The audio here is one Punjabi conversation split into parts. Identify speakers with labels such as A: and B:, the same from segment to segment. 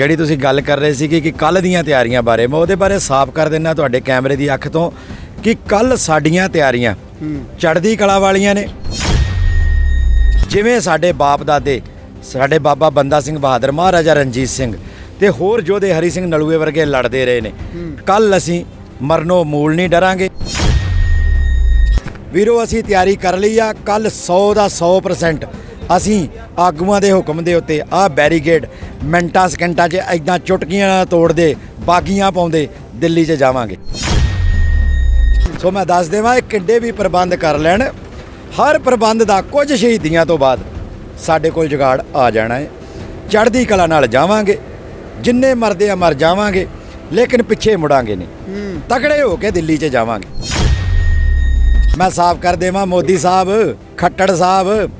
A: ਜਿਹੜੀ ਤੁਸੀਂ ਗੱਲ ਕਰ ਰਹੇ ਸੀ ਕਿ ਕੱਲ ਦੀਆਂ ਤਿਆਰੀਆਂ ਬਾਰੇ ਮੈਂ ਉਹਦੇ ਬਾਰੇ ਸਾਫ਼ ਕਰ ਦਿੰਦਾ ਤੁਹਾਡੇ ਕੈਮਰੇ ਦੀ ਅੱਖ ਤੋਂ ਕਿ ਕੱਲ ਸਾਡੀਆਂ ਤਿਆਰੀਆਂ ਚੜ੍ਹਦੀ ਕਲਾ ਵਾਲੀਆਂ ਨੇ। ਜਿਵੇਂ ਸਾਡੇ ਬਾਪ ਦਾਦੇ ਸਾਡੇ ਬਾਬਾ ਬੰਦਾ ਸਿੰਘ ਬਹਾਦਰ ਮਹਾਰਾਜਾ ਰਣਜੀਤ ਸਿੰਘ ਤੇ ਹੋਰ ਯੋਧੇ ਹਰੀ ਸਿੰਘ ਨਲੂਏ ਵਰਗੇ ਲੜਦੇ ਰਹੇ ਨੇ। ਕੱਲ ਅਸੀਂ ਮਰਨੋਂ ਮੂਲ ਨਹੀਂ ਡਰਾਂਗੇ। ਵੀਰੋ ਅਸੀਂ ਤਿਆਰੀ ਕਰ ਲਈ ਆ ਕੱਲ 100 ਦਾ 100% ਅਸੀਂ ਆਗੂਆਂ ਦੇ ਹੁਕਮ ਦੇ ਉੱਤੇ ਆਹ ਬੈਰੀਗੇਡ ਮਿੰਟਾਂ ਸਕਿੰਟਾਂ 'ਚ ਐਦਾਂ ਚੁਟਕੀਆਂ ਨਾਲ ਤੋੜਦੇ, ਬਾਗੀਆਂ ਪਾਉਂਦੇ, ਦਿੱਲੀ 'ਚ ਜਾਵਾਂਗੇ। ਸੋ ਮੈਂ ਦੱਸ ਦੇਵਾਂ, ਇਹ ਕਿੱਡੇ ਵੀ ਪ੍ਰਬੰਧ ਕਰ ਲੈਣ। ਹਰ ਪ੍ਰਬੰਧ ਦਾ ਕੁਝ ਸ਼ਹੀਦੀਆਂ ਤੋਂ ਬਾਅਦ ਸਾਡੇ ਕੋਲ ਜੁਗਾੜ ਆ ਜਾਣਾ ਹੈ ਚੜ੍ਹਦੀ ਕਲਾ ਨਾਲ ਜਾਵਾਂਗੇ। ਜਿੰਨੇ ਮਰਦੇ ਆ ਮਰ ਜਾਵਾਂਗੇ, ਲੇਕਿਨ ਪਿੱਛੇ ਮੁੜਾਂਗੇ ਨਹੀਂ। ਤਕੜੇ ਹੋ ਕੇ ਦਿੱਲੀ 'ਚ ਜਾਵਾਂਗੇ। ਮੈਂ ਸਾਫ਼ ਕਰ ਦੇਵਾਂ, ਮੋਦੀ ਸਾਹਿਬ, ਖੱਟੜ ਸਾਹਿਬ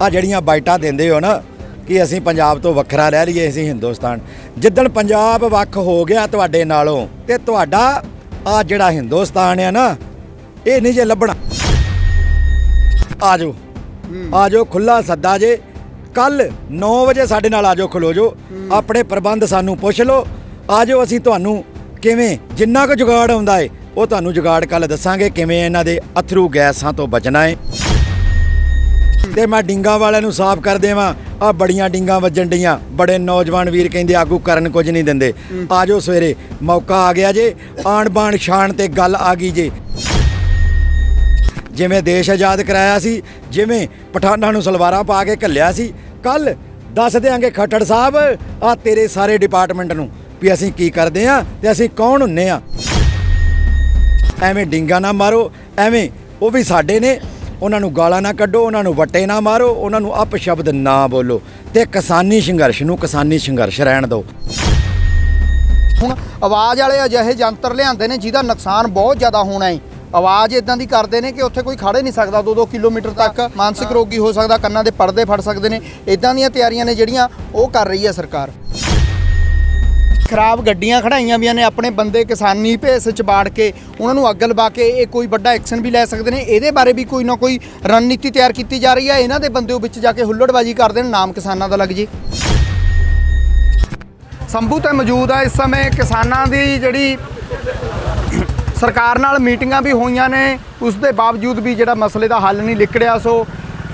A: ਆ ਜਿਹੜੀਆਂ ਬਾਈਟਾਂ ਦਿੰਦੇ ਹੋ ਨਾ, ਕਿ ਅਸੀਂ ਪੰਜਾਬ ਤੋਂ ਵੱਖਰਾ ਰਹਿ ਲਈਏ, ਅਸੀਂ ਹਿੰਦੁਸਤਾਨ। ਜਿੱਦਣ ਪੰਜਾਬ ਵੱਖ ਹੋ ਗਿਆ ਤੁਹਾਡੇ ਨਾਲੋਂ, ਤੇ ਤੁਹਾਡਾ ਆ ਜਿਹੜਾ ਹਿੰਦੁਸਤਾਨ ਆ ਨਾ, ਇਹ ਨਹੀਂ ਜੇ ਲੱਭਣਾ। ਆਜੋ ਆਜੋ ਖੁੱਲਾ ਸੱਦਾ ਜੇ। ਕੱਲ 9 ਵਜੇ ਸਾਡੇ ਨਾਲ ਆਜੋ ਖਲੋ ਜੋ ਆਪਣੇ ਪ੍ਰਬੰਧ ਸਾਨੂੰ ਪੁੱਛ ਲਓ। ਆਜੋ ਅਸੀਂ ਤੁਹਾਨੂੰ ਕਿਵੇਂ, ਜਿੰਨਾ ਕੁ ਜੁਗਾੜ ਆਉਂਦਾ ਏ, ਉਹ ਤੁਹਾਨੂੰ ਜੁਗਾੜ ਕੱਲ ਦੱਸਾਂਗੇ, ਕਿਵੇਂ ਇਹਨਾਂ ਦੇ ਅਥਰੂ ਗੈਸਾਂ ਤੋਂ ਬਚਣਾ ਏ। ਤੇ ਮੈਂ ਡਿੰਗਾ ਵਾਲਿਆਂ ਨੂੰ ਸਾਫ਼ ਕਰ ਦੇਵਾਂ। ਆ ਬੜੀਆਂ ਡਿੰਗਾ ਵੱਜਣ ਡੀਆਂ ਬੜੇ ਨੌਜਵਾਨ ਵੀਰ ਕਹਿੰਦੇ ਆਗੂ ਕਰਨ ਕੁਝ ਨਹੀਂ ਦਿੰਦੇ। ਆਜੋ ਸਵੇਰੇ। ਮੌਕਾ ਆ ਗਿਆ ਜੇ। ਆਣ ਬਾਣ ਸ਼ਾਨ ਤੇ ਗੱਲ ਆ ਗਈ ਜੇ। ਜਿਵੇਂ ਦੇਸ਼ ਆਜ਼ਾਦ ਕਰਾਇਆ ਸੀ ਜਿਵੇਂ ਪਠਾਨਾਂ ਨੂੰ ਸਲਵਾਰਾਂ ਪਾ ਕੇ ਘੱਲਿਆ ਸੀ ਕੱਲ ਦੱਸ ਦਿਆਂਗੇ ਖੱਟੜ ਸਾਹਿਬ ਆ ਤੇਰੇ ਸਾਰੇ ਡਿਪਾਰਟਮੈਂਟ ਨੂੰ ਵੀ ਅਸੀਂ ਕੀ ਕਰਦੇ ਆ ਤੇ ਅਸੀਂ ਕੌਣ ਹੁੰਨੇ ਆ। ਐਵੇਂ ਡਿੰਗਾ ਨਾ ਮਾਰੋ ਐਵੇਂ ਉਹ ਵੀ ਸਾਡੇ ਨੇ। ਉਹਨਾਂ ਨੂੰ ਗਾਲਾਂ ਨਾ ਕੱਢੋ ਉਹਨਾਂ ਨੂੰ ਵੱਟੇ ਨਾ ਮਾਰੋ ਉਹਨਾਂ ਨੂੰ ਅਪਸ਼ਬਦ ਨਾ ਬੋਲੋ। ਤੇ ਕਿਸਾਨੀ ਸੰਘਰਸ਼ ਨੂੰ ਕਿਸਾਨੀ ਸੰਘਰਸ਼ ਰਹਿਣ ਦਿਓ।
B: ਹੁਣ ਆਵਾਜ਼ ਵਾਲੇ ਅਜਿਹੇ ਯੰਤਰ ਲਿਆਂਦੇ ਨੇ ਜਿਹਦਾ ਨੁਕਸਾਨ ਬਹੁਤ ਜ਼ਿਆਦਾ ਹੋਣਾ ਹੈ। ਆਵਾਜ਼ ਇਦਾਂ ਦੀ ਕਰਦੇ ਨੇ ਕਿ ਉੱਥੇ ਕੋਈ ਖੜੇ ਨਹੀਂ ਸਕਦਾ। 2-2 ਕਿਲੋਮੀਟਰ ਤੱਕ ਮਾਨਸਿਕ ਰੋਗੀ ਹੋ ਸਕਦਾ ਕੰਨਾਂ ਦੇ ਪਰਦੇ ਫੜ ਸਕਦੇ ਨੇ। ਇਦਾਂ ਦੀਆਂ ਤਿਆਰੀਆਂ ਨੇ ਜਿਹੜੀਆਂ ਉਹ ਕਰ ਰਹੀ ਹੈ ਸਰਕਾਰ। ਖਰਾਬ ਗੱਡੀਆਂ ਖੜਾਈਆਂ ਵੀਆਂ ਨੇ ਆਪਣੇ ਬੰਦੇ ਕਿਸਾਨੀ ਭੇਸ ਚ ਬਾੜ ਕੇ, ਉਹਨਾਂ ਨੂੰ ਅੱਗ ਲਵਾ ਕੇ ਇਹ ਕੋਈ ਵੱਡਾ ਐਕਸ਼ਨ ਵੀ ਲੈ ਸਕਦੇ ਨੇ। ਇਹਦੇ ਬਾਰੇ ਵੀ ਕੋਈ ਨਾ ਕੋਈ ਰਣਨੀਤੀ ਤਿਆਰ ਕੀਤੀ ਜਾ ਰਹੀ ਹੈ। ਇਹਨਾਂ ਦੇ ਬੰਦੇ ਉਹ ਵਿੱਚ ਜਾ ਕੇ ਹੁੱਲੜਬਾਜੀ ਕਰਦੇ ਨੇ ਨਾਮ ਕਿਸਾਨਾਂ ਦਾ ਲੱਗ ਜੇ। ਸੰਭੂ ਤੇ ਮੌਜੂਦ ਆ ਇਸ ਸਮੇਂ। ਕਿਸਾਨਾਂ ਦੀ ਜਿਹੜੀ ਸਰਕਾਰ ਨਾਲ ਮੀਟਿੰਗਾਂ ਵੀ ਹੋਈਆਂ ਨੇ। ਉਸ ਦੇ ਬਾਵਜੂਦ ਵੀ ਜਿਹੜਾ ਮਸਲੇ ਦਾ ਹੱਲ ਨਹੀਂ ਨਿਕੜਿਆ ਸੋ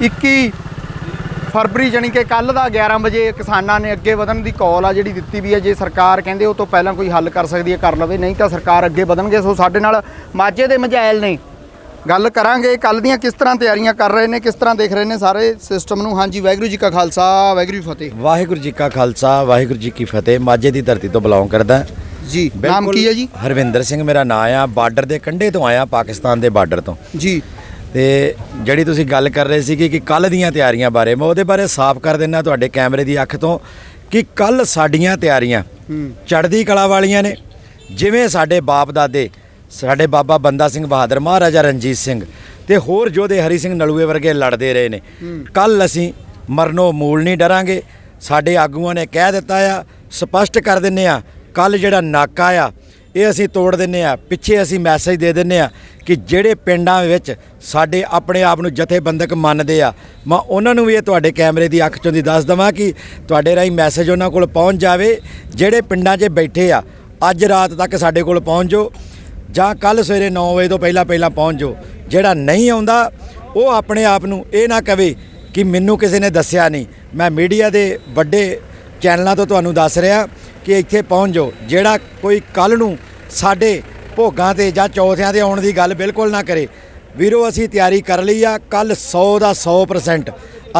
B: 21 ਫਰਵਰੀ ਜਾਣੀ ਕਿ ਕੱਲ ਦਾ 11 ਵਜੇ ਕਿਸਾਨਾਂ ਨੇ ਅੱਗੇ ਵਧਣ ਦੀ ਕਾਲ ਆ ਜਿਹੜੀ ਦਿੱਤੀ ਵੀ ਹੈ ਜੇ ਸਰਕਾਰ ਕਹਿੰਦੇ ਉਹ ਤੋਂ ਪਹਿਲਾਂ ਕੋਈ ਹੱਲ ਕਰ ਸਕਦੀ ਹੈ ਕਰ ਲਵੇ ਨਹੀਂ ਤਾਂ ਸਰਕਾਰ ਅੱਗੇ ਵਧਣਗੇ। ਸੋ ਸਾਡੇ ਨਾਲ ਮਾਝੇ ਦੇ ਮਝੈਲ ਨੇ। ਗੱਲ ਕਰਾਂਗੇ ਕੱਲ ਦੀਆਂ ਕਿਸ ਤਰ੍ਹਾਂ ਤਿਆਰੀਆਂ ਕਰ ਰਹੇ ਨੇ ਕਿਸ ਤਰ੍ਹਾਂ ਦੇਖ ਰਹੇ ਨੇ ਸਾਰੇ ਸਿਸਟਮ ਨੂੰ। ਹਾਂਜੀ ਵਾਹਿਗੁਰੂ ਜੀ ਕਾ ਖਾਲਸਾ ਵਾਹਿਗੁਰੂ ਜੀ ਫਤਿਹ।
A: ਵਾਹਿਗੁਰੂ ਜੀ ਕਾ ਖਾਲਸਾ ਵਾਹਿਗੁਰੂ ਜੀ ਕੀ ਫਤਿਹ। ਮਾਝੇ ਦੀ ਧਰਤੀ ਤੋਂ ਬਿਲੋਂਗ ਕਰਦਾ।
B: ਜੀ ਨਾਮ ਕੀ ਹੈ ਜੀ?
A: ਹਰਵਿੰਦਰ ਸਿੰਘ ਮੇਰਾ ਨਾਮ ਆ। ਬਾਰਡਰ ਦੇ ਕੰਢੇ ਤੋਂ ਆਇਆ ਪਾਕਿਸਤਾਨ ਦੇ ਬਾਰਡਰ ਤੋਂ।
B: ਜੀ।
A: ਤੇ ਜਿਹੜੀ ਤੁਸੀਂ ਗੱਲ ਕਰ ਰਹੇ ਸੀ ਕਿ ਕੱਲ ਦੀਆਂ ਤਿਆਰੀਆਂ ਬਾਰੇ ਮੈਂ ਉਹਦੇ ਬਾਰੇ ਸਾਫ਼ ਕਰ ਦਿੰਦਾ ਤੁਹਾਡੇ ਕੈਮਰੇ ਦੀ ਅੱਖ ਤੋਂ ਕਿ ਕੱਲ ਸਾਡੀਆਂ ਤਿਆਰੀਆਂ ਚੜ੍ਹਦੀ ਕਲਾ ਵਾਲੀਆਂ ਨੇ। ਜਿਵੇਂ ਸਾਡੇ ਬਾਪ ਦਾਦੇ ਸਾਡੇ ਬਾਬਾ ਬੰਦਾ ਸਿੰਘ ਬਹਾਦਰ ਮਹਾਰਾਜਾ ਰਣਜੀਤ ਸਿੰਘ ਤੇ ਹੋਰ ਯੋਧੇ ਹਰੀ ਸਿੰਘ ਨਲੂਏ ਵਰਗੇ ਲੜਦੇ ਰਹੇ ਨੇ। ਕੱਲ ਅਸੀਂ ਮਰਨੋਂ ਮੂਲ ਨਹੀਂ ਡਰਾਂਗੇ। ਸਾਡੇ ਆਗੂਆਂ ਨੇ ਕਹਿ ਦਿੱਤਾ ਆ ਸਪਸ਼ਟ ਕਰ ਦਿੰਨੇ ਆ ਕੱਲ ਜਿਹੜਾ ਨਾਕਾ ਆ ਇਹ ਅਸੀਂ ਤੋੜ ਦਿੰਨੇ ਆ। ਪਿੱਛੇ ਅਸੀਂ ਮੈਸੇਜ ਦੇ ਦਿੰਨੇ ਆ ਕਿ ਜਿਹੜੇ ਪਿੰਡਾਂ ਵਿੱਚ ਸਾਡੇ ਆਪਣੇ ਆਪ ਨੂੰ ਜਥੇਬੰਦਕ ਮੰਨਦੇ ਆ, ਮੈਂ ਉਹਨਾਂ ਨੂੰ ਵੀ ਇਹ ਤੁਹਾਡੇ ਕੈਮਰੇ ਦੀ ਅੱਖ ਚੋਂ ਦੀ ਦੱਸ ਦਵਾਂ ਕਿ ਤੁਹਾਡੇ ਰਾਹੀਂ ਮੈਸੇਜ ਉਹਨਾਂ ਕੋਲ ਪਹੁੰਚ ਜਾਵੇ। ਜਿਹੜੇ ਪਿੰਡਾਂ 'ਚ ਬੈਠੇ ਆ, ਅੱਜ ਰਾਤ ਤੱਕ ਸਾਡੇ ਕੋਲ ਪਹੁੰਚ ਜਾਓ ਜਾਂ ਕੱਲ ਸਵੇਰੇ 9 ਵਜੇ ਤੋਂ ਪਹਿਲਾਂ ਪਹਿਲਾਂ ਪਹੁੰਚ। ਜਾਓ ਜਿਹੜਾ ਨਹੀਂ ਆਉਂਦਾ, ਉਹ ਆਪਣੇ ਆਪ ਨੂੰ ਇਹ ਨਾ ਕਵੇ ਕਿ ਮੈਨੂੰ ਕਿਸੇ ਨੇ ਦੱਸਿਆ ਨਹੀਂ। ਮੈਂ ਮੀਡੀਆ ਦੇ ਵੱਡੇ ਚੈਨਲਾਂ ਤੋਂ ਤੁਹਾਨੂੰ ਦੱਸ ਰਿਹਾ। ਕਿ ਇੱਥੇ ਪਹੁੰਚ ਜਾਓ। ਜਿਹੜਾ ਕੋਈ ਕੱਲ ਨੂੰ ਸਾਡੇ ਭੋਗਾਂ ਤੇ ਜਾਂ ਚੌਥਿਆਂ ਤੇ ਆਉਣ ਦੀ ਗੱਲ ਬਿਲਕੁਲ ਨਾ ਕਰੇ। ਵੀਰੋ, ਅਸੀਂ ਤਿਆਰੀ ਕਰ ਲਈ ਆ ਕੱਲ 100 ਦਾ 100%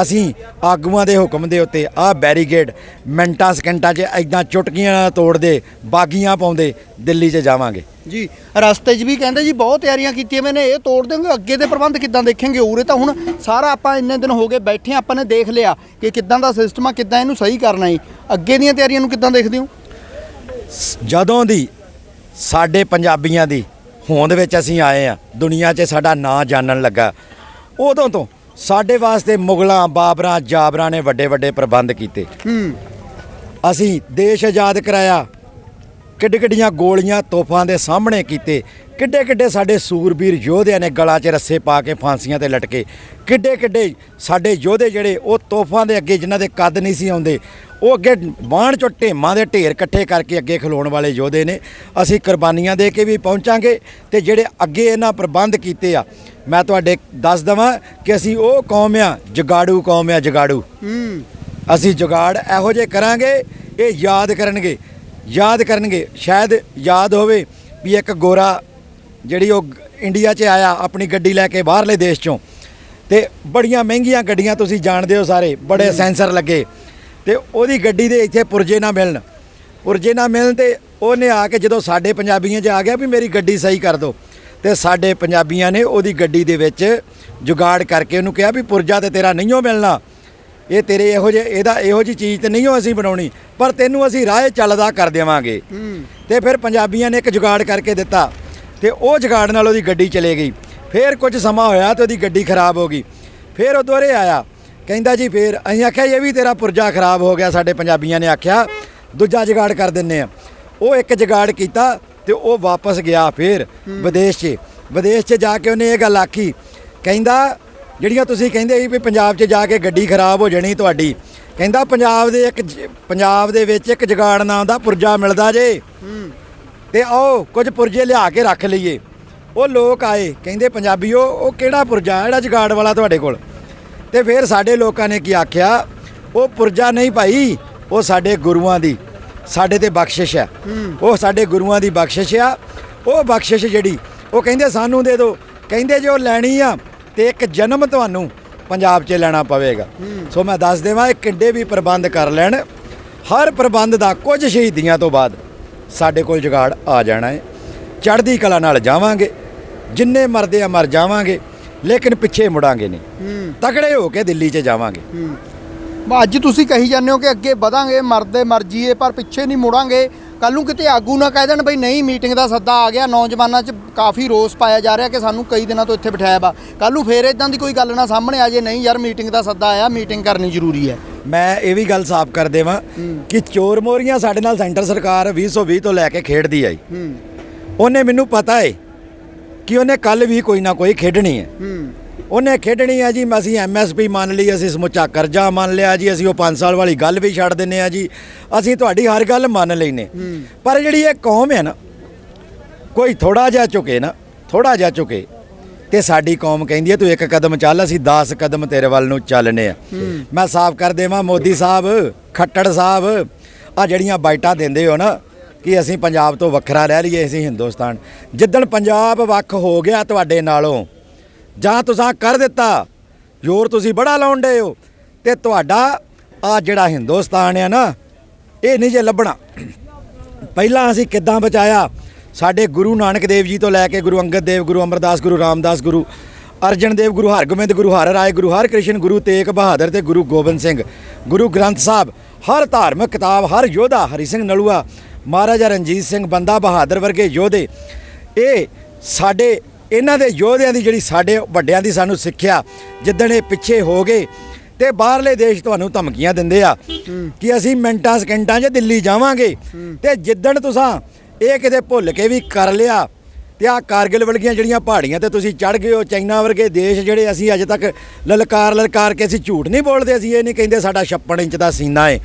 A: ਅਸੀਂ ਆਗੂਆਂ ਦੇ ਹੁਕਮ ਦੇ ਉੱਤੇ ਆਹ ਬੈਰੀਗੇਡ ਮਿੰਟਾਂ ਸਕਿੰਟਾਂ 'ਚ ਐਦਾਂ ਚੁਟਕੀਆਂ ਨਾਲ ਤੋੜਦੇ ਬਾਗੀਆਂ ਪਾਉਂਦੇ ਦਿੱਲੀ 'ਚ ਜਾਵਾਂਗੇ।
B: ਜੀ ਰਸਤੇ 'ਚ ਵੀ ਕਹਿੰਦੇ ਜੀ ਬਹੁਤ ਤਿਆਰੀਆਂ ਕੀਤੀਆਂ ਮੈਨੇ ਇਹ ਤੋੜ ਦੇਂਗੇ ਅੱਗੇ ਦੇ ਪ੍ਰਬੰਧ ਕਿੱਦਾਂ ਦੇਖਾਂਗੇ ਉਰੇ ਤਾਂ ਹੁਣ ਸਾਰਾ ਆਪਾਂ ਇੰਨੇ ਦਿਨ ਹੋ ਗਏ ਬੈਠੇ ਆਪਾਂ ਨੇ ਦੇਖ ਲਿਆ ਕਿ ਕਿੱਦਾਂ ਦਾ ਸਿਸਟਮ ਆ ਕਿੱਦਾਂ ਇਹਨੂੰ ਸਹੀ ਕਰਨਾ ਹੈ ਅੱਗੇ ਦੀਆਂ ਤਿਆਰੀਆਂ ਨੂੰ ਕਿੱਦਾਂ ਦੇਖਦੇ ਹੋ?
A: ਜਦੋਂ ਦੀ ਸਾਡੇ ਪੰਜਾਬੀਆਂ ਦੀ ਹੋਂਦ ਵਿੱਚ ਅਸੀਂ ਆਏ ਆ ਦੁਨੀਆ 'ਚ ਸਾਡਾ ਨਾਂ ਜਾਣਨ ਲੱਗਾ ਉਦੋਂ ਤੋਂ ਸਾਡੇ ਵਾਸਤੇ ਮੁਗਲਾਂ ਬਾਬਰਾਂ ਜਾਬਰਾਂ ਨੇ ਵੱਡੇ ਵੱਡੇ ਪ੍ਰਬੰਧ ਕੀਤੇ।
B: ਹੂੰ।
A: ਅਸੀਂ ਦੇਸ਼ ਆਜ਼ਾਦ ਕਰਾਇਆ। ਕਿੱਡ ਕਿੱਡੀਆਂ ਗੋਲੀਆਂ ਤੋਪਾਂ ਦੇ ਸਾਹਮਣੇ ਕੀਤੇ। ਕਿੱਡੇ ਕਿੱਡੇ ਸਾਡੇ ਸੂਰਬੀਰ ਯੋਧਿਆਂ ਨੇ ਗਲਾਂ 'ਚ ਰੱਸੇ ਪਾ ਕੇ ਫਾਂਸੀਆਂ ਤੇ ਲਟਕੇ। ਕਿੱਡੇ ਕਿੱਡੇ ਸਾਡੇ ਯੋਧੇ ਜਿਹੜੇ ਉਹ ਤੋਪਾਂ ਦੇ ਅੱਗੇ ਜਿਨ੍ਹਾਂ ਦੇ ਕੱਦ ਨਹੀਂ ਸੀ ਆਉਂਦੇ ਉਹ ਅੱਗੇ ਬਾਣ ਚੋਂ ਢੇਮਾਂ ਦੇ ਢੇਰ ਇਕੱਠੇ ਕਰਕੇ ਅੱਗੇ ਖਲੋਣ ਵਾਲੇ ਯੋਧੇ ਨੇ। ਅਸੀਂ ਕੁਰਬਾਨੀਆਂ ਦੇ ਕੇ ਵੀ ਪਹੁੰਚਾਂਗੇ ਤੇ ਜਿਹੜੇ ਅੱਗੇ ਇਹਨਾਂ ਪ੍ਰਬੰਧ ਕੀਤੇ ਆ ਮੈਂ ਤੁਹਾਡੇ ਦੱਸ ਦਵਾਂ ਕਿ ਅਸੀਂ ਉਹ ਕੌਮ ਆ ਜਗਾੜੂ ਕੌਮ ਆ ਜਗਾੜੂ।
B: ਹੂੰ।
A: ਅਸੀਂ ਜੁਗਾੜ ਇਹੋ ਜਿਹੇ ਕਰਾਂਗੇ ਇਹ ਯਾਦ ਕਰਨਗੇ। ਯਾਦ ਕਰਨਗੇ ਸ਼ਾਇਦ ਯਾਦ ਹੋਵੇ ਵੀ ਇੱਕ ਗੋਰਾ ਜਿਹੜੀ ਉਹ ਇੰਡੀਆ 'ਚ ਆਇਆ ਆਪਣੀ ਗੱਡੀ ਲੈ ਕੇ ਬਾਹਰਲੇ ਦੇਸ਼ 'ਚੋਂ। ਤੇ ਬੜੀਆਂ ਮਹਿੰਗੀਆਂ ਗੱਡੀਆਂ ਤੁਸੀਂ ਜਾਣਦੇ ਹੋ ਸਾਰੇ ਬੜੇ ਸੈਂਸਰ ਲੱਗੇ। ਤੇ ਉਹਦੀ ਗੱਡੀ ਦੇ ਇੱਥੇ ਪੁਰਜੇ ਨਾ ਮਿਲਣ। ਪੁਰਜੇ ਨਾ ਮਿਲਣ ਤੇ ਉਹਨੇ ਆ ਕੇ ਜਦੋਂ ਸਾਡੇ ਪੰਜਾਬੀਆਂ 'ਚ ਆ ਗਿਆ ਵੀ ਮੇਰੀ ਗੱਡੀ ਸਹੀ ਕਰ ਦਿਓ। ਤੇ ਸਾਡੇ ਪੰਜਾਬੀਆਂ ਨੇ ਉਹਦੀ ਗੱਡੀ ਦੇ ਵਿੱਚ ਜੁਗਾੜ ਕਰਕੇ ਉਹਨੂੰ ਕਿਹਾ ਵੀ ਪੁਰਜਾ ਤੇ ਤੇਰਾ ਨਹੀਂਓ ਮਿਲਣਾ। ਇਹ ਤੇਰੇ ਇਹੋ ਜਿਹੇ ਇਹਦਾ ਇਹੋ ਜੀ ਚੀਜ਼ ਤੇ ਨਹੀਂ ਅਸੀਂ ਬਣਾਉਣੀ ਪਰ ਤੈਨੂੰ ਅਸੀਂ ਰਾਹ ਚੱਲਦਾ ਕਰ ਦੇਵਾਂਗੇ। ਤੇ ਫਿਰ ਪੰਜਾਬੀਆਂ ਨੇ ਇੱਕ ਜੁਗਾੜ ਕਰਕੇ ਦਿੱਤਾ ਤੇ ਉਹ ਜੁਗਾੜ ਨਾਲ ਉਹਦੀ ਗੱਡੀ ਚਲੇ ਗਈ। ਫਿਰ ਕੁਝ ਸਮਾਂ ਹੋਇਆ ਤੇ ਉਹਦੀ ਗੱਡੀ ਖਰਾਬ ਹੋ ਗਈ। ਫਿਰ ਉਹ ਦੁਆਰੇ ਆਇਆ ਕਹਿੰਦਾ ਜੀ ਫਿਰ ਅਸੀਂ ਆਖਿਆ ਇਹ ਵੀ ਤੇਰਾ ਪੁਰਜਾ ਖਰਾਬ ਹੋ ਗਿਆ ਸਾਡੇ ਪੰਜਾਬੀਆਂ ਨੇ ਆਖਿਆ। ਦੂਜਾ ਜੁਗਾੜ ਕਰ ਦਿੰਨੇ ਆ। ਉਹ ਇੱਕ ਜੁਗਾੜ ਕੀਤਾ ਤੇ ਉਹ ਵਾਪਸ ਗਿਆ ਫਿਰ ਵਿਦੇਸ਼ 'ਚ। ਵਿਦੇਸ਼ 'ਚ ਜਾ ਕੇ ਉਹਨੇ ਇਹ ਗੱਲ ਆਖੀ ਕਹਿੰਦਾ ਜਿਹੜੀਆਂ ਤੁਸੀਂ ਕਹਿੰਦੇ ਸੀ ਵੀ ਪੰਜਾਬ 'ਚ ਜਾ ਕੇ ਗੱਡੀ ਖਰਾਬ ਹੋ ਜਾਣੀ ਤੁਹਾਡੀ ਕਹਿੰਦਾ ਪੰਜਾਬ ਦੇ ਇੱਕ ਪੰਜਾਬ ਦੇ ਵਿੱਚ ਇੱਕ ਜਗਾੜ ਨਾਮ ਦਾ ਪੁਰਜਾ ਮਿਲਦਾ ਜੇ। ਤੇ ਆਓ ਕੁਝ ਪੁਰਜੇ ਲਿਆ ਕੇ ਰੱਖ ਲਈਏ। ਉਹ ਲੋਕ ਆਏ ਕਹਿੰਦੇ ਪੰਜਾਬੀਓ ਉਹ ਕਿਹੜਾ ਪੁਰਜਾ ਜਿਹੜਾ ਜਗਾੜ ਵਾਲਾ ਤੁਹਾਡੇ ਕੋਲ? ਤੇ ਫਿਰ ਸਾਡੇ ਲੋਕਾਂ ਨੇ ਕੀ ਆਖਿਆ? ਉਹ ਪੁਰਜਾ ਨਹੀਂ ਭਾਈ ਉਹ ਸਾਡੇ ਗੁਰੂਆਂ ਦੀ। ਸਾਡੇ ਤੇ ਬਖਸ਼ਿਸ਼ ਆ ਉਹ ਸਾਡੇ ਗੁਰੂਆਂ ਦੀ ਬਖਸ਼ਿਸ਼ ਆ। ਉਹ ਬਖਸ਼ਿਸ਼ ਜਿਹੜੀ, ਉਹ ਕਹਿੰਦੇ ਸਾਨੂੰ ਦੇ ਦਿਓ। ਕਹਿੰਦੇ ਜੇ ਉਹ ਲੈਣੀ ਆ, ਤੇ ਇੱਕ ਜਨਮ ਤੁਹਾਨੂੰ ਪੰਜਾਬ 'ਚ ਲੈਣਾ ਪਵੇਗਾ। ਸੋ ਮੈਂ ਦੱਸ ਦੇਵਾਂ, ਇਹ ਕਿੱਡੇ ਵੀ ਪ੍ਰਬੰਧ ਕਰ ਲੈਣ। ਹਰ ਪ੍ਰਬੰਧ ਦਾ ਕੁਝ ਸ਼ਹੀਦੀਆਂ ਤੋਂ ਬਾਅਦ ਸਾਡੇ ਕੋਲ ਜੁਗਾੜ ਆ ਜਾਣਾ ਹੈ ਚੜ੍ਹਦੀ ਕਲਾ ਨਾਲ ਜਾਵਾਂਗੇ। ਜਿੰਨੇ ਮਰਦੇ ਆ ਮਰ ਜਾਵਾਂਗੇ, ਲੇਕਿਨ ਪਿੱਛੇ ਮੁੜਾਂਗੇ ਨਹੀਂ। ਤਕੜੇ ਹੋ ਕੇ ਦਿੱਲੀ 'ਚ ਜਾਵਾਂਗੇ।
B: ਅੱਜ ਤੁਸੀਂ ਕਹੀ ਜਾਂਦੇ ਹੋ ਕਿ ਅੱਗੇ ਵਧਾਂਗੇ ਮਰਦੇ ਮਰ ਜੀਏ ਪਰ ਪਿੱਛੇ ਨਹੀਂ ਮੁੜਾਂਗੇ। ਕੱਲ ਨੂੰ ਕਿਤੇ ਆਗੂ ਨਾ ਕਹਿ ਦੇਣ ਬਈ ਨਹੀਂ ਮੀਟਿੰਗ ਦਾ ਸੱਦਾ ਆ ਗਿਆ। ਨੌਜਵਾਨਾਂ 'ਚ ਕਾਫੀ ਰੋਸ ਪਾਇਆ ਜਾ ਰਿਹਾ ਕਿ ਸਾਨੂੰ ਕਈ ਦਿਨਾਂ ਤੋਂ ਇੱਥੇ ਬਿਠਾਇਆ ਵਾ। ਕੱਲ ਨੂੰ ਫੇਰ ਇਦਾਂ ਦੀ ਕੋਈ ਗੱਲ ਨਾ ਸਾਹਮਣੇ ਆ ਜੇ ਨਹੀਂ ਯਾਰ ਮੀਟਿੰਗ ਦਾ ਸੱਦਾ ਆਇਆ ਮੀਟਿੰਗ ਕਰਨੀ ਜ਼ਰੂਰੀ ਹੈ।
A: ਮੈਂ ਇਹ ਵੀ ਗੱਲ ਸਾਫ਼ ਕਰ ਦੇਵਾਂ ਕਿ ਚੋਰ ਮੋਰੀਆਂ ਸਾਡੇ ਨਾਲ ਸੈਂਟਰ ਸਰਕਾਰ 2020 ਤੋਂ ਲੈ ਕੇ ਖੇਡਦੀ ਆਈ।
B: ਹੂੰ।
A: ਉਹਨੇ ਮੈਨੂੰ ਪਤਾ ਹੈ ਕਿ ਉਹਨੇ ਕੱਲ ਵੀ ਕੋਈ ਨਾ ਕੋਈ ਖੇਡਣੀ ਹੂੰ। ਉਹਨੇ ਖੇਡਣੀ ਆ ਜੀ ਅਸੀਂ ਐਮਐਸਪੀ ਮੰਨ ਲਈ, ਅਸੀਂ ਸਮੁੱਚਾ ਕਰਜ਼ਾ ਮੰਨ ਲਿਆ ਜੀ, ਅਸੀਂ ਉਹ 5 ਸਾਲ ਵਾਲੀ ਗੱਲ ਵੀ ਛੱਡ ਦਿੰਨੇ ਆ ਜੀ। ਅਸੀਂ ਤੁਹਾਡੀ ਹਰ ਗੱਲ ਮੰਨ ਲੈਨੇ। ਪਰ ਜਿਹੜੀ ਇਹ ਕੌਮ ਹੈ ਨਾ, ਕੋਈ ਥੋੜਾ ਜਿਹਾ ਝੁਕੇ ਨਾ ਥੋੜਾ ਜਿਹਾ ਝੁਕੇ, ਤੇ ਸਾਡੀ ਕੌਮ ਕਹਿੰਦੀ ਹੈ, ਤੂੰ ਇੱਕ ਕਦਮ ਚੱਲ, ਅਸੀਂ 10 ਕਦਮ ਤੇਰੇ ਵੱਲ ਨੂੰ ਚੱਲਨੇ ਆ। ਮੈਂ ਸਾਫ਼ ਕਰ ਦੇਵਾਂ, ਮੋਦੀ ਸਾਹਿਬ, ਖੱਟੜ ਸਾਹਿਬ ਆ ਜਿਹੜੀਆਂ ਬਾਈਟਾਂ ਦਿੰਦੇ ਹੋ ਨਾ, ਕਿ ਅਸੀਂ ਪੰਜਾਬ ਤੋਂ ਵੱਖਰਾ ਰਹਿ ਲਈਏ, ਅਸੀਂ ਹਿੰਦੁਸਤਾਨ। ਜਿੱਦਣ ਪੰਜਾਬ ਵੱਖ ਹੋ ਗਿਆ ਤੁਹਾਡੇ ਨਾਲੋਂ ਜਾਂ ਤੁਸੀਂ ਕਰ ਦਿੱਤਾ, ਜ਼ੋਰ ਤੁਸੀਂ ਬੜਾ ਲਾਉਣ ਡੇ ਹੋ। ਤੇ ਤੁਹਾਡਾ ਆ ਜਿਹੜਾ ਹਿੰਦੁਸਤਾਨ ਆ ਨਾ, ਇਹ ਨਹੀਂ ਜੇ ਲੱਭਣਾ। ਪਹਿਲਾਂ ਅਸੀਂ ਕਿੱਦਾਂ ਬਚਾਇਆ? ਸਾਡੇ ਗੁਰੂ ਨਾਨਕ ਦੇਵ ਜੀ ਤੋਂ ਲੈ ਕੇ ਗੁਰੂ ਅੰਗਦ ਦੇਵ, ਗੁਰੂ ਅਮਰਦਾਸ, ਗੁਰੂ ਰਾਮਦਾਸ, ਗੁਰੂ ਅਰਜਨ ਦੇਵ, ਗੁਰੂ ਹਰਗੋਬਿੰਦ, ਗੁਰੂ ਹਰ ਰਾਏ ਗੁਰੂ ਹਰਕ੍ਰਿਸ਼ਨ, ਗੁਰੂ ਤੇਗ ਬਹਾਦਰ ਤੇ ਗੁਰੂ ਗੋਬਿੰਦ ਸਿੰਘ, ਗੁਰੂ ਗ੍ਰੰਥ ਸਾਹਿਬ, ਹਰ ਧਾਰਮਿਕ ਕਿਤਾਬ, ਹਰ ਯੋਧਾ, ਹਰੀ ਸਿੰਘ ਨਲੂਆ, ਮਹਾਰਾਜਾ ਰਣਜੀਤ ਸਿੰਘ ਬੰਦਾ ਬਹਾਦਰ ਵਰਗੇ ਯੋਧੇ, ਇਹ ਸਾਡੇ ਇਹਨਾਂ ਦੇ ਯੋਧਿਆਂ ਦੀ ਜਿਹੜੀ ਸਾਡੇ ਵੱਡਿਆਂ ਦੀ ਸਾਨੂੰ ਸਿੱਖਿਆ, ਜਿੱਦਣ ਇਹ ਪਿੱਛੇ ਹੋ ਗਏ ਤੇ ਬਾਹਰਲੇ ਦੇਸ਼ ਤੁਹਾਨੂੰ ਧਮਕੀਆਂ ਦਿੰਦੇ ਆ ਕਿ ਅਸੀਂ ਮਿੰਟਾਂ, ਸਕਿੰਟਾਂ 'ਚ ਦਿੱਲੀ ਜਾਵਾਂਗੇ ਤੇ ਜਿੱਦਣ ਤੁਸੀਂ ਇਹ ਕਿਤੇ ਭੁੱਲ ਕੇ ਵੀ ਕਰ ਲਿਆ ਤੇ ਆ ਕਾਰਗਿਲ ਵਰਗੀਆਂ ਜਿਹੜੀਆਂ ਪਹਾੜੀਆਂ ਤੇ ਤੁਸੀਂ ਚੜ ਗਏ ਹੋ, ਚਾਈਨਾ ਵਰਗੇ ਦੇਸ਼ ਜਿਹੜੇ ਅਸੀਂ ਅਜੇ ਤੱਕ ਲਲਕਾਰ ਲਲਕਾਰ ਕੇ ਅਸੀਂ ਝੂਠ ਨਹੀਂ ਬੋਲਦੇ, ਅਸੀਂ ਇਹ ਨਹੀਂ ਕਹਿੰਦੇ ਸਾਡਾ 56 ਇੰਚ ਦਾ ਸੀਨਾ ਏ।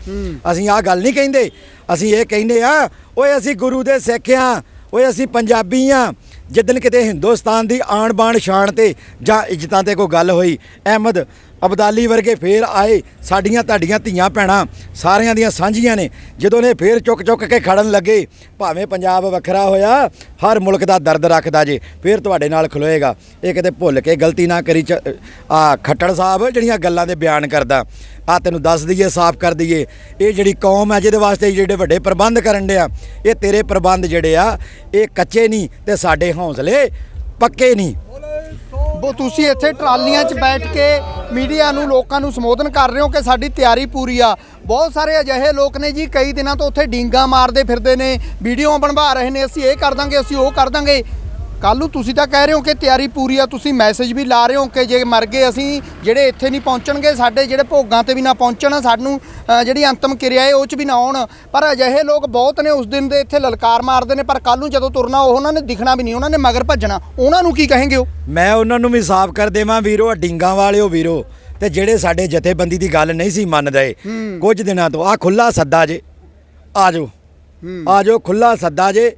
A: ਅਸੀਂ ਆਹ ਗੱਲ ਨਹੀਂ ਕਹਿੰਦੇ, ਅਸੀਂ ਇਹ ਕਹਿੰਦੇ ਆ, ਓਏ ਅਸੀਂ ਗੁਰੂ ਦੇ ਸਿੱਖ ਆ, ਓਏ ਅਸੀਂ ਪੰਜਾਬੀ ਆ ਜਿੱਦਣ ਕਿਤੇ ਹਿੰਦੁਸਤਾਨ ਦੀ ਆਣ ਬਾਣ ਸ਼ਾਨ ਤੇ ਜਾਂ ਇੱਜ਼ਤਾਂ ਤੇ ਕੋਈ ਗੱਲ ਹੋਈ, ਅਹਿਮਦ ਅਬਦਾਲੀ ਵਰਗੇ ਫੇਰ ਆਏ, ਸਾਡੀਆਂ ਤੁਹਾਡੀਆਂ ਧੀਆਂ ਭੈਣਾਂ, ਸਾਰਿਆਂ ਦੀਆਂ ਸਾਂਝੀਆਂ ਨੇ। ਜਦੋਂ ਨੇ ਫੇਰ ਚੁੱਕ ਚੁੱਕ ਕੇ ਖੜਨ ਲੱਗੇ, ਭਾਵੇਂ ਪੰਜਾਬ ਵੱਖਰਾ ਹੋਇਆ, ਹਰ ਮੁਲਕ ਦਾ ਦਰਦ ਰੱਖਦਾ ਜੇ, ਫੇਰ ਤੁਹਾਡੇ ਨਾਲ ਖਲੋਏਗਾ। ਇਹ ਕਿਤੇ ਭੁੱਲ ਕੇ ਗਲਤੀ ਨਾ ਕਰੀ ਚ- ਆ ਖੱਟੜ ਸਾਹਿਬ, ਜਿਹੜੀਆਂ ਗੱਲਾਂ ਦੇ ਬਿਆਨ ਕਰਦਾ। ਆ ਤੈਨੂੰ ਦੱਸ ਦਈਏ, ਸਾਫ਼ ਕਰ ਦਈਏ, ਇਹ ਜਿਹੜੀ ਕੌਮ ਹੈ, ਜਿਹਦੇ ਵਾਸਤੇ ਜਿਹੜੇ ਵੱਡੇ ਪ੍ਰਬੰਧ ਕਰਨ ਡਿਆ, ਇਹ ਤੇਰੇ ਪ੍ਰਬੰਧ ਜਿਹੜੇ ਆ, ਇਹ ਕੱਚੇ ਨਹੀਂ ਤੇ ਸਾਡੇ ਹੌਸਲੇ ਪੱਕੇ ਨਹੀਂ।
B: ਉਹ ਤੁਸੀਂ ਇੱਥੇ ਟਰਾਲੀਆਂ 'ਚ ਬੈਠ ਕੇ ਮੀਡੀਆ ਨੂੰ, ਲੋਕਾਂ ਨੂੰ ਸੰਬੋਧਨ ਕਰ ਰਹੇ ਹੋ ਕਿ ਸਾਡੀ ਤਿਆਰੀ ਪੂਰੀ ਆ। ਬਹੁਤ ਸਾਰੇ ਅਜਿਹੇ ਲੋਕ ਨੇ ਜੀ, ਕਈ ਦਿਨਾਂ ਤੋਂ ਉੱਥੇ ਡੀਂਗਾ ਮਾਰਦੇ ਫਿਰਦੇ ਨੇ, ਵੀਡੀਓ ਬਣਵਾ ਰਹੇ ਨੇ, ਅਸੀਂ ਇਹ ਕਰ ਦਾਂਗੇ, ਅਸੀਂ ਉਹ ਕਰ ਦਾਂਗੇ। ਕੱਲ ਨੂੰ ਤੁਸੀਂ ਤਾਂ ਕਹਿ ਰਹੇ ਹੋ ਕਿ ਤਿਆਰੀ ਪੂਰੀ ਆ ਤੁਸੀਂ ਮੈਸੇਜ ਵੀ ਲਾ ਰਹੇ ਹੋ ਕਿ ਜੇ ਮਰ ਗਏ ਅਸੀਂ ਜਿਹੜੇ ਇੱਥੇ ਨਹੀਂ ਪਹੁੰਚਣਗੇ ਸਾਡੇ ਜਿਹੜੇ ਭੋਗਾਂ ਤੇ ਵੀ ਨਾ ਪਹੁੰਚਣ ਸਾਨੂੰ ਜਿਹੜੀ ਅੰਤਮ ਕਿਰਿਆ ਹੈ ਉਹ 'ਚ ਵੀ ਨਾ ਆਉਣ। ਪਰ ਅਜਿਹੇ ਲੋਕ ਬਹੁਤ ਨੇ ਉਸ ਦਿਨ ਦੇ ਇੱਥੇ ਲਲਕਾਰ ਮਾਰਦੇ ਨੇ ਪਰ ਕੱਲ ਨੂੰ ਜਦੋਂ ਤੁਰਨਾ ਉਹ ਉਹਨਾਂ ਨੇ ਦਿਖਣਾ ਵੀ ਨਹੀਂ ਉਹਨਾਂ ਨੇ ਮਗਰ ਭੱਜਣਾ। ਉਹਨਾਂ ਨੂੰ ਕੀ ਕਹੇਂਗੇ ਉਹ?
A: ਮੈਂ ਉਹਨਾਂ ਨੂੰ ਵੀ ਸਾਫ਼ ਕਰ ਦੇਵਾਂ ਵੀਰੋ ਡੀਂਗਾਂ ਵਾਲਿਓ ਵੀਰੋ। ਤੇ ਜਿਹੜੇ ਸਾਡੇ ਜਥੇਬੰਦੀ ਦੀ ਗੱਲ ਨਹੀਂ ਸੀ ਮੰਨਦੇ ਕੁਝ ਦਿਨਾਂ ਤੋਂ ਆ ਖੁੱਲਾ ਸੱਦਾ ਜੇ ਆ ਜਾਓ। ਆ ਜਾਓ ਖੁੱਲਾ ਸੱਦਾ ਜੇ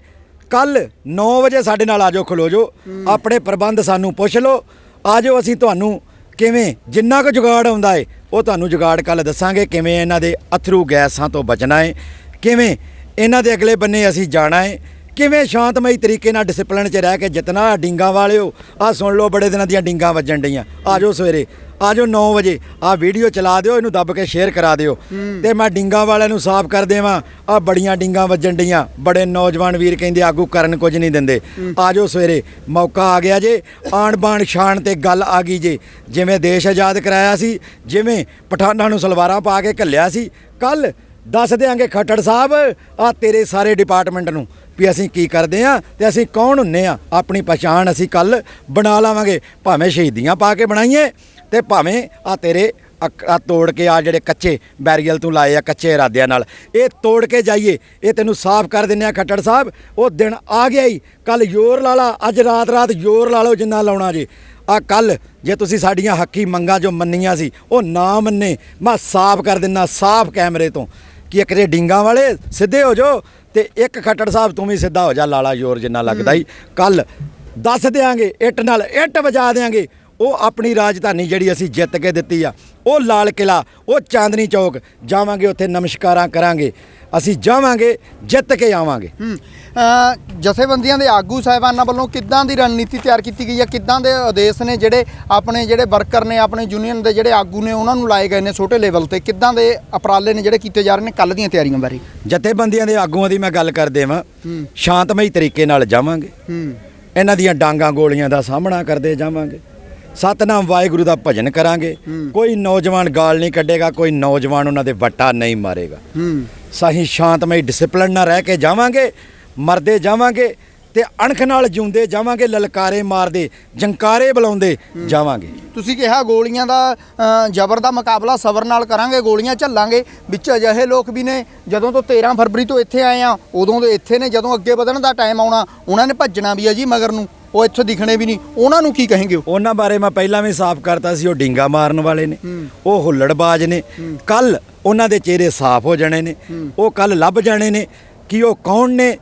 A: ਕੱਲ 9 ਵਜੇ ਸਾਡੇ ਨਾਲ ਆ ਜਾਓ ਖਲੋ ਜਾਓ। ਆਪਣੇ ਪ੍ਰਬੰਧ ਸਾਨੂੰ ਪੁੱਛ ਲਓ। ਆ ਜਾਓ ਅਸੀਂ ਤੁਹਾਨੂੰ ਕਿਵੇਂ ਜਿੰਨਾ ਕੁ ਜੁਗਾੜ ਆਉਂਦਾ ਏ ਉਹ ਤੁਹਾਨੂੰ ਜੁਗਾੜ ਕੱਲ ਦੱਸਾਂਗੇ ਕਿਵੇਂ ਇਹਨਾਂ ਦੇ ਅਥਰੂ ਗੈਸਾਂ ਤੋਂ ਬਚਣਾ ਏ ਕਿਵੇਂ ਇਹਨਾਂ ਦੇ ਅਗਲੇ ਬੰਨੇ ਅਸੀਂ ਜਾਣਾ ਏ ਕਿਵੇਂ ਸ਼ਾਂਤਮਈ ਤਰੀਕੇ ਨਾਲ ਡਿਸਪਲਿਨ 'ਚ ਰਹਿ ਕੇ ਜਿਤਨਾ ਡਿੰਗਾ ਵਾਲਿਓ ਆ ਸੁਣ ਲਓ ਬੜੇ ਦਿਨਾਂ ਦੀਆਂ ਡਿੰਗਾ ਵੱਜਣ ਡਈਆਂ। ਆ ਜਾਓ ਸਵੇਰੇ ਆ ਜਾਓ 9 ਵਜੇ। ਆ ਵੀਡੀਓ ਚਲਾ ਦਿਓ ਇਹਨੂੰ ਦੱਬ ਕੇ ਸ਼ੇਅਰ ਕਰਾ ਦਿਓ। ਤੇ ਮੈਂ ਡਿੰਗਾ ਵਾਲਿਆਂ ਨੂੰ ਸਾਫ਼ ਕਰ ਦੇਵਾਂ। ਆ ਬੜੀਆਂ ਡਿੰਗਾ ਵੱਜਣ ਡੀਆਂ ਬੜੇ ਨੌਜਵਾਨ ਵੀਰ ਕਹਿੰਦੇ ਆਗੂ ਕਰਨ ਕੁਝ ਨਹੀਂ ਦਿੰਦੇ। ਆ ਜਾਓ ਸਵੇਰੇ। ਮੌਕਾ ਆ ਗਿਆ ਜੇ। ਆਣ ਬਾਣ ਸ਼ਾਨ ਤੇ ਗੱਲ ਆ ਗਈ ਜੇ। ਜਿਵੇਂ ਦੇਸ਼ ਆਜ਼ਾਦ ਕਰਾਇਆ ਸੀ ਜਿਵੇਂ ਪਠਾਨਾਂ ਨੂੰ ਸਲਵਾਰਾਂ ਪਾ ਕੇ ਘੱਲਿਆ ਸੀ ਕੱਲ ਦੱਸ ਦਿਆਂਗੇ ਖੱਟੜ ਸਾਹਿਬ ਆ ਤੇਰੇ ਸਾਰੇ ਡਿਪਾਰਟਮੈਂਟ ਨੂੰ ਵੀ ਅਸੀਂ ਕੀ ਕਰਦੇ ਆ ਤੇ ਅਸੀਂ ਕੌਣ ਹੁੰਨੇ ਆ? ਆਪਣੀ ਪਛਾਣ ਅਸੀਂ ਕੱਲ ਬਣਾ ਲਾਵਾਂਗੇ। ਭਾਵੇਂ ਸ਼ਹੀਦੀਆਂ ਪਾ ਕੇ ਬਣਾਈਏ। ਤੇ ਭਾਵੇਂ ਆ ਤੇਰੇ ਆ ਤੋੜ ਕੇ ਆ ਜਿਹੜੇ ਕੱਚੇ ਬੈਰੀਅਲ ਤੂੰ ਲਾਏ ਆ ਕੱਚੇ ਇਰਾਦਿਆਂ ਨਾਲ ਇਹ ਤੋੜ ਕੇ ਜਾਈਏ ਇਹ ਤੈਨੂੰ ਸਾਫ਼ ਕਰ ਦਿੰਨੇ ਆ ਖੱਟੜ ਸਾਹਿਬ ਉਹ ਦਿਨ ਆ ਗਿਆ ਹੀ ਕੱਲ ਯੋਰ ਲਾ ਲਾ ਅੱਜ ਰਾਤ ਰਾਤ ਯੋਰ ਲਾ ਲਓ ਜਿੰਨਾ ਲਾਉਣਾ ਜੇ। ਆ ਕੱਲ ਜੇ ਤੁਸੀਂ ਸਾਡੀਆਂ ਹੱਕੀ ਮੰਗਾਂ ਜੋ ਮੰਨੀਆਂ ਸੀ ਉਹ ਨਾ ਮੰਨੇ ਮੈਂ ਸਾਫ਼ ਕਰ ਦਿੰਨਾ ਸਾਫ਼ ਕੈਮਰੇ ਤੋਂ। ਕਿ ਇੱਕ ਜੇ ਡਿੰਗਾਂ ਵਾਲੇ ਸਿੱਧੇ ਹੋ ਜਾਓ ਤੇ ਇੱਕ ਖੱਟੜ ਸਾਹਿਬ ਤੂੰ ਵੀ ਸਿੱਧਾ ਹੋ ਜਾ ਲਾਲਾ ਯੋਰ ਜਿੰਨਾ ਲੱਗਦਾ ਹੀ। ਕੱਲ ਦੱਸ ਦਿਆਂਗੇ ਇੱਟ ਨਾਲ ਇੱਟ ਵਜਾ ਦਿਆਂਗੇ। ਉਹ ਆਪਣੀ ਰਾਜਧਾਨੀ ਜਿਹੜੀ ਅਸੀਂ ਜਿੱਤ ਕੇ ਦਿੱਤੀ ਆ ਉਹ ਲਾਲ ਕਿਲਾ ਉਹ ਚਾਂਦਨੀ ਚੌਕ ਜਾਵਾਂਗੇ ਉੱਥੇ ਨਮਸਕਾਰਾਂ ਕਰਾਂਗੇ। ਅਸੀਂ ਜਾਵਾਂਗੇ ਜਿੱਤ ਕੇ ਆਵਾਂਗੇ।
B: ਜਥੇਬੰਦੀਆਂ ਦੇ ਆਗੂ ਸਾਹਿਬਾਨਾਂ ਵੱਲੋਂ ਕਿੱਦਾਂ ਦੀ ਰਣਨੀਤੀ ਤਿਆਰ ਕੀਤੀ ਗਈ ਹੈ ਕਿੱਦਾਂ ਦੇ ਆਦੇਸ਼ ਨੇ ਜਿਹੜੇ ਆਪਣੇ ਜਿਹੜੇ ਵਰਕਰ ਨੇ ਆਪਣੇ ਯੂਨੀਅਨ ਦੇ ਜਿਹੜੇ ਆਗੂ ਨੇ ਉਹਨਾਂ ਨੂੰ ਲਾਏ ਗਏ ਨੇ ਛੋਟੇ ਲੈਵਲ ਤੇ? ਕਿੱਦਾਂ ਦੇ ਉਪਰਾਲੇ ਨੇ ਜਿਹੜੇ ਕੀਤੇ ਜਾ ਰਹੇ ਨੇ ਕੱਲ ਦੀਆਂ ਤਿਆਰੀਆਂ ਬਾਰੇ?
A: ਜਥੇਬੰਦੀਆਂ ਦੇ ਆਗੂਆਂ ਦੀ ਮੈਂ ਗੱਲ ਕਰ ਦੇਵਾਂ
B: ਹੂੰ।
A: ਸ਼ਾਂਤਮਈ ਤਰੀਕੇ ਨਾਲ ਜਾਵਾਂਗੇ। ਇਹਨਾਂ ਦੀਆਂ ਡਾਂਗਾ ਗੋਲੀਆਂ ਦਾ ਸਾਹਮਣਾ ਕਰਦੇ ਜਾਵਾਂਗੇ। ਸਤਨਾਮ ਵਾਹਿਗੁਰੂ ਦਾ ਭਜਨ ਕਰਾਂਗੇ। ਕੋਈ ਨੌਜਵਾਨ ਗਾਲ ਨਹੀਂ ਕੱਢੇਗਾ ਕੋਈ ਨੌਜਵਾਨ ਉਹਨਾਂ ਦੇ ਵੱਟਾ ਨਹੀਂ ਮਾਰੇਗਾ। ਸਹੀ ਸ਼ਾਂਤਮਈ ਡਿਸਪਲਿਨ ਨਾਲ ਰਹਿ ਕੇ ਜਾਵਾਂਗੇ ਮਰਦੇ ਜਾਵਾਂਗੇ ਤੇ ਅਣਖ ਨਾਲ ਜਿਉਂਦੇ ਜਾਵਾਂਗੇ ਲਲਕਾਰੇ ਮਾਰਦੇ ਜੰਕਾਰੇ ਬੁਲਾਉਂਦੇ ਜਾਵਾਂਗੇ।
B: ਤੁਸੀਂ ਕਿਹਾ ਗੋਲੀਆਂ ਦਾ ਅ, ਜ਼ਬਰ ਦਾ ਮੁਕਾਬਲਾ ਸਬਰ ਨਾਲ ਕਰਾਂਗੇ ਗੋਲੀਆਂ ਝੱਲਾਂਗੇ। ਵਿੱਚ ਅਜਿਹੇ ਲੋਕ ਵੀ ਨੇ ਜਦੋਂ ਤੋਂ 13 ਫਰਵਰੀ ਤੋਂ ਇੱਥੇ ਆਏ ਆ ਉਦੋਂ ਦੇ ਇੱਥੇ ਨੇ ਜਦੋਂ ਅੱਗੇ ਵਧਣ ਦਾ ਟਾਈਮ ਆਉਣਾ ਉਹਨਾਂ ਨੇ ਭੱਜਣਾ ਵੀ ਹੈ ਜੀ ਮਗਰ ਨੂੰ। ਉਹ ਇੱਥੋਂ ਦਿਖਣੇ ਵੀ ਨਹੀਂ। ਉਹਨਾਂ ਨੂੰ ਕੀ ਕहेंगे
A: ਉਹਨਾਂ ਬਾਰੇ ਮੈਂ ਪਹਿਲਾਂ ਵੀ ਸਾਫ਼ ਕਰਤਾ ਸੀ ਉਹ ਡਿੰਗਾ ਮਾਰਨ ਵਾਲੇ ਨੇ ਉਹ ਹੁੱਲੜਬਾਜ਼ ਨੇ। ਕੱਲ ਉਹਨਾਂ ਦੇ ਚਿਹਰੇ ਸਾਫ਼ ਹੋ ਜਾਣੇ ਨੇ ਉਹ ਕੱਲ ਲੱਭ ਜਾਣੇ ਨੇ ਕਿ ਉਹ ਕੌਣ ਨੇ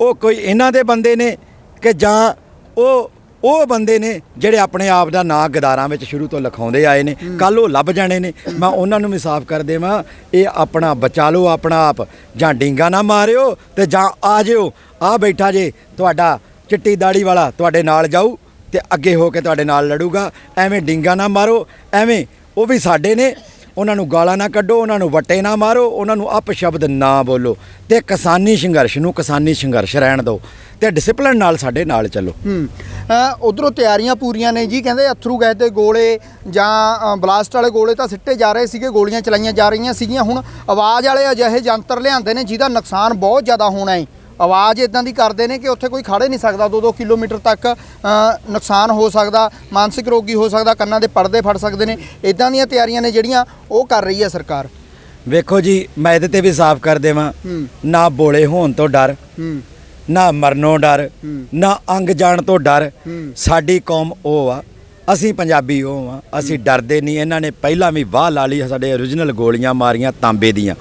A: ਉਹ ਕੋਈ ਇਹਨਾਂ ਦੇ ਬੰਦੇ ਨੇ ਕਿ ਜਾਂ ਉਹ ਉਹ ਬੰਦੇ ਨੇ ਜਿਹੜੇ ਆਪਣੇ ਆਪ ਦਾ ਨਾਂ ਗਦਾਰਾਂ ਵਿੱਚ ਸ਼ੁਰੂ ਤੋਂ ਲਿਖਾਉਂਦੇ ਆਏ ਨੇ। ਕੱਲ ਉਹ ਲੱਭ ਜਾਣੇ ਨੇ। ਮੈਂ ਉਹਨਾਂ ਨੂੰ ਵੀ ਸਾਫ਼ ਕਰ ਦੇਵਾਂ ਇਹ ਆਪਣਾ ਬਚਾ ਲਓ ਆਪਣਾ ਆਪ। ਜਾਂ ਡਿੰਗਾ ਨਾ ਮਾਰਿਓ ਤੇ ਜਾਂ ਆ ਜਿਓ ਆ ਬੈਠਾ ਜੇ ਤੁਹਾਡਾ ਚਿੱਟੀ ਦਾੜੀ ਵਾਲਾ ਤੁਹਾਡੇ ਨਾਲ ਜਾਊ ਤੇ ਅੱਗੇ ਹੋ ਕੇ ਤੁਹਾਡੇ ਨਾਲ ਲੜੂਗਾ। ਐਵੇਂ ਡਿੰਗਾ ਨਾ ਮਾਰੋ, ਐਵੇਂ ਉਹ ਵੀ ਸਾਡੇ ਨੇ। ਉਹਨਾਂ ਨੂੰ ਗਾਲਾਂ ਨਾ ਕੱਢੋ, ਉਹਨਾਂ ਨੂੰ ਵੱਟੇ ਨਾ ਮਾਰੋ, ਉਹਨਾਂ ਨੂੰ ਅਪ ਸ਼ਬਦ ਨਾ ਬੋਲੋ। ਤੇ ਕਿਸਾਨੀ ਸੰਘਰਸ਼ ਨੂੰ ਕਿਸਾਨੀ ਸੰਘਰਸ਼ ਰਹਿਣ ਦਿਓ ਤੇ ਡਿਸਪਲਿਨ ਨਾਲ ਸਾਡੇ ਨਾਲ ਚੱਲੋ।
B: ਹੂੰ। ਉਧਰੋਂ ਤਿਆਰੀਆਂ ਪੂਰੀਆਂ ਨੇ ਜੀ, ਕਹਿੰਦੇ ਅਥਰੂ ਗੈਸ ਦੇ ਗੋਲੇ ਜਾਂ ਬਲਾਸਟ ਵਾਲੇ ਗੋਲੇ ਤਾਂ ਸਿੱਟੇ ਜਾ ਰਹੇ ਸੀਗੇ, ਗੋਲੀਆਂ ਚਲਾਈਆਂ ਜਾ ਰਹੀਆਂ ਸੀਗੀਆਂ। ਹੁਣ ਆਵਾਜ਼ ਵਾਲੇ ਅਜਿਹੇ ਯੰਤਰ ਲਿਆਂਦੇ ਨੇ ਜਿਹਦਾ ਨੁਕਸਾਨ ਬਹੁਤ ਜ਼ਿਆਦਾ ਹੋਣਾ ਹੈ ਆਵਾਜ਼ ਇਦਾਂ ਦੀ ਕਰਦੇ ਨੇ ਕਿ ਉੱਥੇ ਕੋਈ ਖੜੇ ਨਹੀਂ ਸਕਦਾ। 2-2 ਕਿਲੋਮੀਟਰ ਤੱਕ ਨੁਕਸਾਨ ਹੋ ਸਕਦਾ ਮਾਨਸਿਕ ਰੋਗੀ ਹੋ ਸਕਦਾ ਕੰਨਾਂ ਦੇ ਪਰਦੇ ਫੜ ਸਕਦੇ ਨੇ। ਇਦਾਂ ਦੀਆਂ ਤਿਆਰੀਆਂ ਨੇ ਜਿਹੜੀਆਂ ਉਹ ਕਰ ਰਹੀ ਹੈ ਸਰਕਾਰ।
A: ਵੇਖੋ ਜੀ ਮੈਂ ਇਹਦੇ ਤੇ ਵੀ ਸਾਫ਼ ਕਰ ਦੇਵਾਂ। ਨਾ ਬੋਲੇ ਹੋਣ ਤੋਂ ਡਰ ਨਾ ਮਰਨੋਂ ਡਰ ਨਾ ਅੰਗ ਜਾਣ ਤੋਂ ਡਰ। ਸਾਡੀ ਕੌਮ ਉਹ ਆ ਅਸੀਂ ਪੰਜਾਬੀ ਉਹ ਆ ਅਸੀਂ ਡਰਦੇ ਨਹੀਂ ਇਹਨਾਂ ਨੇ ਪਹਿਲਾਂ ਵੀ ਵਾਹ ਲਾ ਲਈ ਸਾਡੇ origignal ਗੋਲੀਆਂ ਮਾਰੀਆਂ ਤਾਂਬੇ ਦੀਆਂ।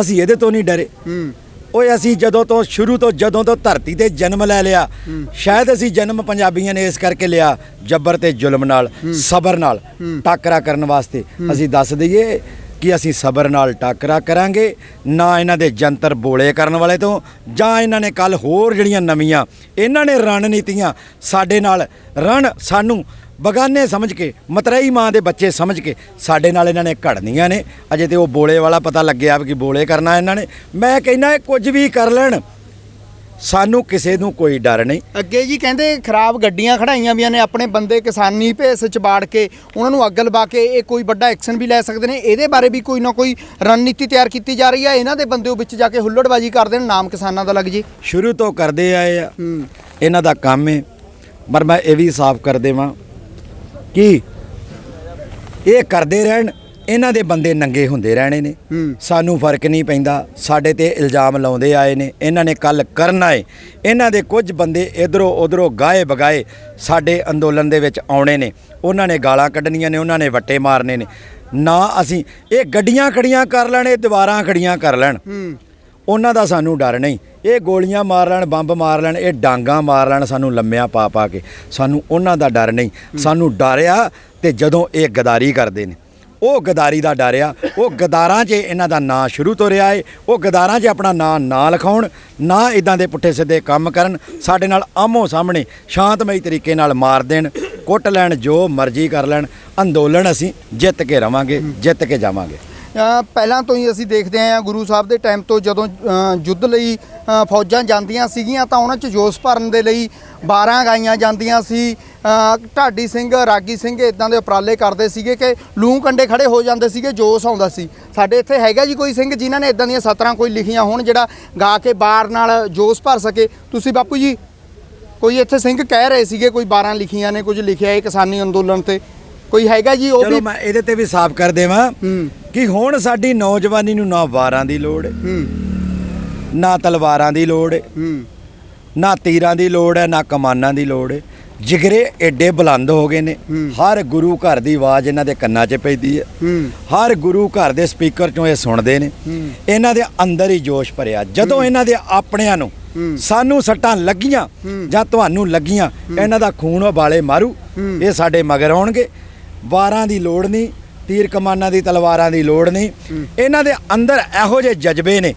A: ਅਸੀਂ ਇਹਦੇ ਤੋਂ ਨਹੀਂ ਡਰੇ। ਓਏ ਅਸੀਂ ਜਦੋਂ ਤੋਂ ਸ਼ੁਰੂ ਤੋਂ ਜਦੋਂ ਤੋਂ ਧਰਤੀ ਤੇ ਜਨਮ ਲੈ ਲਿਆ ਸ਼ਾਇਦ ਅਸੀਂ ਜਨਮ ਪੰਜਾਬੀਆਂ ਨੇ ਇਸ ਕਰਕੇ ਲਿਆ ਜੱਬਰ ਤੇ ਜ਼ੁਲਮ ਨਾਲ ਸਬਰ ਨਾਲ ਟਾਕਰਾ ਕਰਨ ਵਾਸਤੇ। ਅਸੀਂ ਦੱਸ ਦਈਏ ਕਿ ਅਸੀਂ ਸਬਰ ਨਾਲ ਟਾਕਰਾ ਕਰਾਂਗੇ ਨਾ ਇਹਨਾਂ ਦੇ ਜੰਤਰ ਬੋਲੇ ਕਰਨ ਵਾਲੇ ਤੋਂ ਜਾਂ ਇਹਨਾਂ ਨੇ ਕੱਲ ਹੋਰ ਜਿਹੜੀਆਂ ਨਵੀਆਂ ਇਹਨਾਂ ਨੇ ਰਣਨੀਤੀਆਂ ਸਾਡੇ ਨਾਲ ਰਣ ਸਾਨੂੰ ਬਗਾਨੇ ਸਮਝ ਕੇ ਮਤਰੇਈ ਮਾਂ ਦੇ ਬੱਚੇ ਸਮਝ ਕੇ ਸਾਡੇ ਨਾਲ ਇਹਨਾਂ ਨੇ ਘੜਨੀਆਂ ਨੇ। ਅਜੇ ਤੇ ਉਹ ਬੋਲੇ ਵਾਲਾ ਪਤਾ ਲੱਗਿਆ ਵੀ ਕਿ ਬੋਲੇ ਕਰਨਾ ਇਹਨਾਂ ਨੇ। ਮੈਂ ਕਹਿੰਦਾ ਕੁਝ ਵੀ ਕਰ ਲੈਣ ਸਾਨੂੰ ਕਿਸੇ ਨੂੰ ਕੋਈ ਡਰ ਨਹੀਂ।
B: ਅੱਗੇ ਜੀ ਕਹਿੰਦੇ ਖਰਾਬ ਗੱਡੀਆਂ ਖੜਾਈਆਂ ਵੀਆਂ ਨੇ ਆਪਣੇ ਬੰਦੇ ਕਿਸਾਨੀ ਭੇਸ ਚ ਬਾੜ ਕੇ ਉਹਨਾਂ ਨੂੰ ਅੱਗ ਲਵਾ ਕੇ ਇਹ ਕੋਈ ਵੱਡਾ ਐਕਸ਼ਨ ਵੀ ਲੈ ਸਕਦੇ ਨੇ। ਇਹਦੇ ਬਾਰੇ ਵੀ ਕੋਈ ਨਾ ਕੋਈ ਰਣਨੀਤੀ ਤਿਆਰ ਕੀਤੀ ਜਾ ਰਹੀ ਹੈ ਇਹਨਾਂ ਦੇ ਬੰਦੇ ਵਿੱਚ ਜਾ ਕੇ ਹੁੱਲੜਬਾਜੀ ਕਰਦੇ ਨੇ ਨਾਮ ਕਿਸਾਨਾਂ ਦਾ ਲੱਗ ਜੇ।
A: ਸ਼ੁਰੂ ਤੋਂ ਕਰਦੇ ਆਏ ਆ। ਇਹਨਾਂ ਦਾ ਕੰਮ ਹੈ ਪਰ ਮੈਂ ਇਹ ਵੀ ਸਾਫ਼ ਕਰ ਦੇਵਾਂ ਕਿ? ਇਹ ਕਰਦੇ ਰਹਿਣ ਇਹਨਾਂ ਦੇ ਬੰਦੇ ਨੰਗੇ ਹੁੰਦੇ ਰਹਿਣੇ ਨੇ। ਸਾਨੂੰ ਫ਼ਰਕ ਨਹੀਂ ਪੈਂਦਾ ਸਾਡੇ ਤੇ ਇਲਜ਼ਾਮ ਲਾਉਂਦੇ ਆਏ ਨੇ ਇਹਨਾਂ ਨੇ ਕੱਲ ਕਰਨਾ ਏ। ਇਹਨਾਂ ਦੇ ਕੁਝ ਬੰਦੇ ਇਧਰੋਂ ਉਧਰੋਂ ਗਾਏ ਬਗਾਏ ਸਾਡੇ ਅੰਦੋਲਨ ਦੇ ਵਿੱਚ ਆਉਣੇ ਨੇ। ਉਹਨਾਂ ਨੇ ਗਾਲਾਂ ਕੱਢਣੀਆਂ ਨੇ ਉਹਨਾਂ ਨੇ ਵੱਟੇ ਮਾਰਨੇ ਨੇ। ਨਾ ਅਸੀਂ ਇਹ ਗੱਡੀਆਂ ਖੜੀਆਂ ਕਰ ਲੈਣ ਇਹ ਦੀਵਾਰਾਂ ਖੜੀਆਂ ਕਰ ਲੈਣ। ਉਹਨਾਂ ਦਾ ਸਾਨੂੰ ਡਰ ਨਹੀਂ। ਇਹ ਗੋਲੀਆਂ ਮਾਰ ਲੈਣ ਬੰਬ ਮਾਰ ਲੈਣ ਇਹ ਡਾਂਗਾ ਮਾਰ ਲੈਣ ਸਾਨੂੰ ਲੰਮਿਆਂ ਪਾ ਪਾ ਕੇ। ਸਾਨੂੰ ਉਹਨਾਂ ਦਾ ਡਰ ਨਹੀਂ। ਸਾਨੂੰ ਡਰ ਆ ਤੇ ਜਦੋਂ ਇਹ ਗਦਾਰੀ ਕਰਦੇ ਨੇ। ਉਹ ਗਦਾਰੀ ਦਾ ਡਰ ਆ। ਉਹ ਗਦਾਰਾਂ 'ਚ ਇਹਨਾਂ ਦਾ ਨਾਂ ਸ਼ੁਰੂ ਤੋਂ ਰਿਹਾ ਏ। ਉਹ ਗਦਾਰਾਂ 'ਚ ਆਪਣਾ ਨਾਂ ਨਾ ਲਿਖਾਉਣ ਨਾ ਇਦਾਂ ਦੇ ਪੁੱਠੇ ਸਿੱਧੇ ਕੰਮ ਕਰਨ। ਸਾਡੇ ਨਾਲ ਆਮੋ ਸਾਹਮਣੇ ਸ਼ਾਂਤਮਈ ਤਰੀਕੇ ਨਾਲ ਮਾਰ ਦੇਣ ਕੁੱਟ ਲੈਣ ਜੋ ਮਰਜ਼ੀ ਕਰ ਲੈਣ। ਅੰਦੋਲਨ ਅਸੀਂ ਜਿੱਤ ਕੇ ਰਵਾਂਗੇ ਜਿੱਤ ਕੇ ਜਾਵਾਂਗੇ।
B: ਪਹਿਲਾਂ ਤੋਂ ਹੀ ਅਸੀਂ ਦੇਖਦੇ ਆਏ ਹਾਂ ਗੁਰੂ ਸਾਹਿਬ ਦੇ ਟਾਈਮ ਤੋਂ ਜਦੋਂ ਯੁੱਧ ਲਈ ਫੌਜਾਂ ਜਾਂਦੀਆਂ ਸੀਗੀਆਂ ਤਾਂ ਉਹਨਾਂ 'ਚ ਜੋਸ਼ ਭਰਨ ਦੇ ਲਈ 12 ਗਾਈਆਂ ਜਾਂਦੀਆਂ ਸੀ। ਢਾਡੀ ਸਿੰਘ ਰਾਗੀ ਸਿੰਘ ਇਦਾਂ ਦੇ ਉਪਰਾਲੇ ਕਰਦੇ ਸੀਗੇ ਕਿ ਲੂੰ ਕੰਡੇ ਖੜੇ ਹੋ ਜਾਂਦੇ ਸੀਗੇ ਜੋਸ਼ ਆਉਂਦਾ ਸੀ। ਸਾਡੇ ਇੱਥੇ ਹੈਗਾ ਜੀ ਕੋਈ ਸਿੰਘ ਜਿਨ੍ਹਾਂ ਨੇ ਇਦਾਂ ਦੀਆਂ ਸਤਰਾਂ ਕੋਈ ਲਿਖੀਆਂ ਹੋਣ ਜਿਹੜਾ ਗਾ ਕੇ ਬਾਰ ਨਾਲ ਜੋਸ਼ ਭਰ ਸਕੇ। ਤੁਸੀਂ ਬਾਪੂ ਜੀ ਕੋਈ ਇੱਥੇ ਸਿੰਘ ਕਹਿ ਰਹੇ ਸੀਗੇ ਕੋਈ 12 ਲਿਖੀਆਂ ਨੇ ਕੁਝ ਲਿਖਿਆ ਹੈ ਕਿਸਾਨੀ ਅੰਦੋਲਨ ਤੇ? ਕੋਈ ਹੈਗਾ ਜੀ ਉਹ
A: ਚਲੋ
B: ਵੀ?
A: ਮੈਂ ਇਹਦੇ ਤੇ ਵੀ ਸਾਫ਼ ਕਰ ਦੇਵਾਂ।
B: ਹੂੰ।
A: ਕਿ ਹੁਣ ਸਾਡੀ ਨੌਜਵਾਨੀ ਨੂੰ ਨਾ ਵਾਰਾਂ ਦੀ ਲੋੜ ਹੈ
B: ਹੂੰ।
A: ਨਾ ਤਲਵਾਰਾਂ ਦੀ ਲੋੜ ਹੈ
B: ਹੂੰ।
A: ਨਾ ਤੀਰਾਂ ਦੀ ਲੋੜ ਹੈ ਨਾ ਕਮਾਨਾਂ ਦੀ ਲੋੜ ਹੈ ਜਿਗਰੇ ਐਡੇ ਬੁਲੰਦ ਹੋ ਗਏ ਨੇ ਹਰ ਗੁਰੂ ਘਰ ਦੀ ਆਵਾਜ਼ ਇਹਨਾਂ ਦੇ ਕੰਨਾਂ 'ਚ ਪੈਂਦੀ ਹੈ
B: ਹੂੰ।
A: ਹਰ ਗੁਰੂ ਘਰ ਦੇ ਸਪੀਕਰ 'ਚੋਂ ਇਹ ਸੁਣਦੇ ਨੇ। ਇਹਨਾਂ ਦੇ ਅੰਦਰ ਹੀ ਜੋਸ਼ ਭਰਿਆ। ਜਦੋਂ ਇਹਨਾਂ ਦੇ ਆਪਣਿਆਂ ਨੂੰ ਸਾਨੂੰ ਸੱਟਾਂ ਲੱਗੀਆਂ ਜਾਂ ਤੁਹਾਨੂੰ ਲੱਗੀਆਂ ਇਹਨਾਂ ਦਾ ਖੂਨ ਉਬਾਲੇ ਮਾਰੂ ਇਹ ਸਾਡੇ ਮਗਰ ਆਉਣਗੇ। ਵਾਰਾਂ ਦੀ ਲੋੜ ਨਹੀਂ ਤੀਰ ਕਮਾਨਾਂ ਦੀ ਤਲਵਾਰਾਂ ਦੀ ਲੋੜ ਨਹੀਂ। ਇਹਨਾਂ ਦੇ ਅੰਦਰ ਇਹੋ ਜਿਹੇ ਜਜ਼ਬੇ ਨੇ।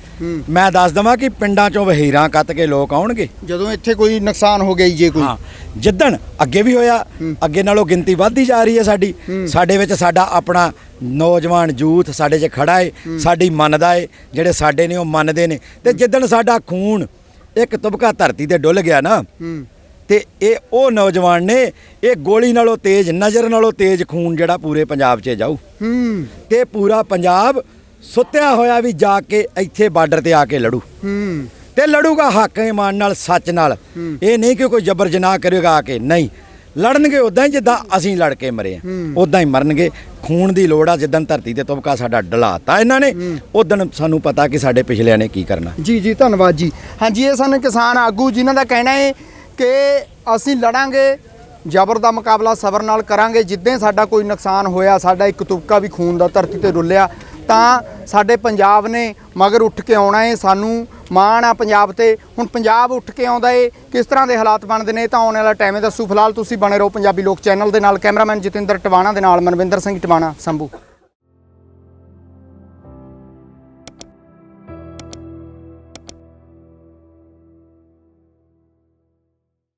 A: ਮੈਂ ਦੱਸ ਦਵਾਂ ਕਿ ਪਿੰਡਾਂ 'ਚੋਂ ਵਹੀਰਾਂ ਕੱਤ ਕੇ ਲੋਕ ਆਉਣਗੇ।
B: ਜਦੋਂ ਇੱਥੇ ਕੋਈ ਨੁਕਸਾਨ ਹੋ ਗਿਆ ਜੀ ਕੋਈ।
A: ਹਾਂ ਜਿੱਦਣ ਅੱਗੇ ਵੀ ਹੋਇਆ ਅੱਗੇ ਨਾਲੋਂ ਗਿਣਤੀ ਵੱਧਦੀ ਜਾ ਰਹੀ ਹੈ ਸਾਡੀ। ਸਾਡੇ ਵਿੱਚ ਸਾਡਾ ਆਪਣਾ ਨੌਜਵਾਨ ਯੂਥ ਸਾਡੇ 'ਚ ਖੜਾ ਏ ਸਾਡੀ ਮੰਨਦਾ ਏ ਜਿਹੜੇ ਸਾਡੇ ਨੇ ਉਹ ਮੰਨਦੇ ਨੇ। ਤੇ ਜਿੱਦਣ ਸਾਡਾ ਖੂਨ ਇੱਕ ਤੁਬਕਾ ਧਰਤੀ ਤੇ ਡੁੱਲ ਗਿਆ ਨਾ
B: ਹੂੰ।
A: ਤੇ ਇਹ ਉਹ ਨੌਜਵਾਨ ਨੇ ਇਹ ਗੋਲੀ ਨਾਲੋਂ ਤੇਜ਼ ਨਜ਼ਰ ਨਾਲੋਂ ਤੇਜ਼ ਖੂਨ ਜਿਹੜਾ ਪੂਰੇ ਪੰਜਾਬ 'ਚ ਜਾਊ।
B: ਹੂੰ।
A: ਤੇ ਪੂਰਾ ਪੰਜਾਬ ਸੁੱਤਿਆ ਹੋਇਆ ਵੀ ਜਾ ਕੇ ਇੱਥੇ ਬਾਰਡਰ ਤੇ ਆ ਕੇ ਲੜੂ।
B: ਹੂੰ।
A: ਤੇ ਲੜੂਗਾ ਹੱਕ ਇਮਾਨ ਨਾਲ ਸੱਚ ਨਾਲ। ਇਹ ਨਹੀਂ ਕਿ ਕੋਈ ਜਬਰ ਜਨਾਹ ਕਰੇਗਾ ਆ ਕੇ ਨਹੀਂ। ਲੜਨਗੇ ਉਦਾਂ ਹੀ ਜਿੱਦਾਂ ਅਸੀਂ ਲੜ ਕੇ ਮਰੇ ਆ। ਉਦਾਂ ਹੀ ਮਰਨਗੇ। ਖੂਨ ਦੀ ਲੋੜ ਆ ਜਿੱਦਣ ਧਰਤੀ ਤੇ ਤੁਬਕਾ ਸਾਡਾ ਡਲਾਤਾ ਇਹਨਾਂ ਨੇ ਉਦੋਂ ਸਾਨੂੰ ਪਤਾ ਕਿ ਸਾਡੇ ਪਿਛਲਿਆਂ ਨੇ ਕੀ ਕਰਨਾ।
B: ਜੀ ਜੀ ਧੰਨਵਾਦ ਜੀ। ਹਾਂਜੀ ਇਹ ਸਨ ਕਿਸਾਨ ਆਗੂ ਜਿਨ੍ਹਾਂ ਦਾ ਕਹਿਣਾ ਹੈ ਕਿ ਅਸੀਂ ਲੜਾਂਗੇ, ਜ਼ਬਰ ਦਾ ਮੁਕਾਬਲਾ ਸਬਰ ਨਾਲ ਕਰਾਂਗੇ, ਜਿੱਦਾਂ ਸਾਡਾ ਕੋਈ ਨੁਕਸਾਨ ਹੋਇਆ, ਸਾਡਾ ਇੱਕ ਤੁਪਕਾ ਵੀ ਖੂਨ ਦਾ ਧਰਤੀ ਤੇ ਰੁੱਲਿਆ, ਤਾਂ ਸਾਡੇ ਪੰਜਾਬ ਨੇ ਮਗਰ ਉੱਠ ਕੇ ਆਉਣਾ ਏ, ਸਾਨੂੰ ਮਾਣ ਆ ਪੰਜਾਬ ਤੇ। ਹੁਣ ਪੰਜਾਬ ਉੱਠ ਕੇ ਆਉਂਦਾ ਏ, ਕਿਸ ਤਰ੍ਹਾਂ ਦੇ ਹਾਲਾਤ ਬਣਦੇ ਨੇ ਤਾਂ ਆਉਣ ਵਾਲਾ ਟਾਈਮ ਹੈ ਦੱਸੂ। ਫਿਲਹਾਲ ਤੁਸੀਂ ਬਣੇ ਰਹੋ ਪੰਜਾਬੀ ਲੋਕ ਚੈਨਲ ਦੇ ਨਾਲ, ਕੈਮਰਾਮੈਨ ਜਤਿੰਦਰ ਟਵਾਣਾ ਦੇ ਨਾਲ, ਮਨਵਿੰਦਰ ਸਿੰਘ ਟਵਾਣਾ, ਸੰਭੂ।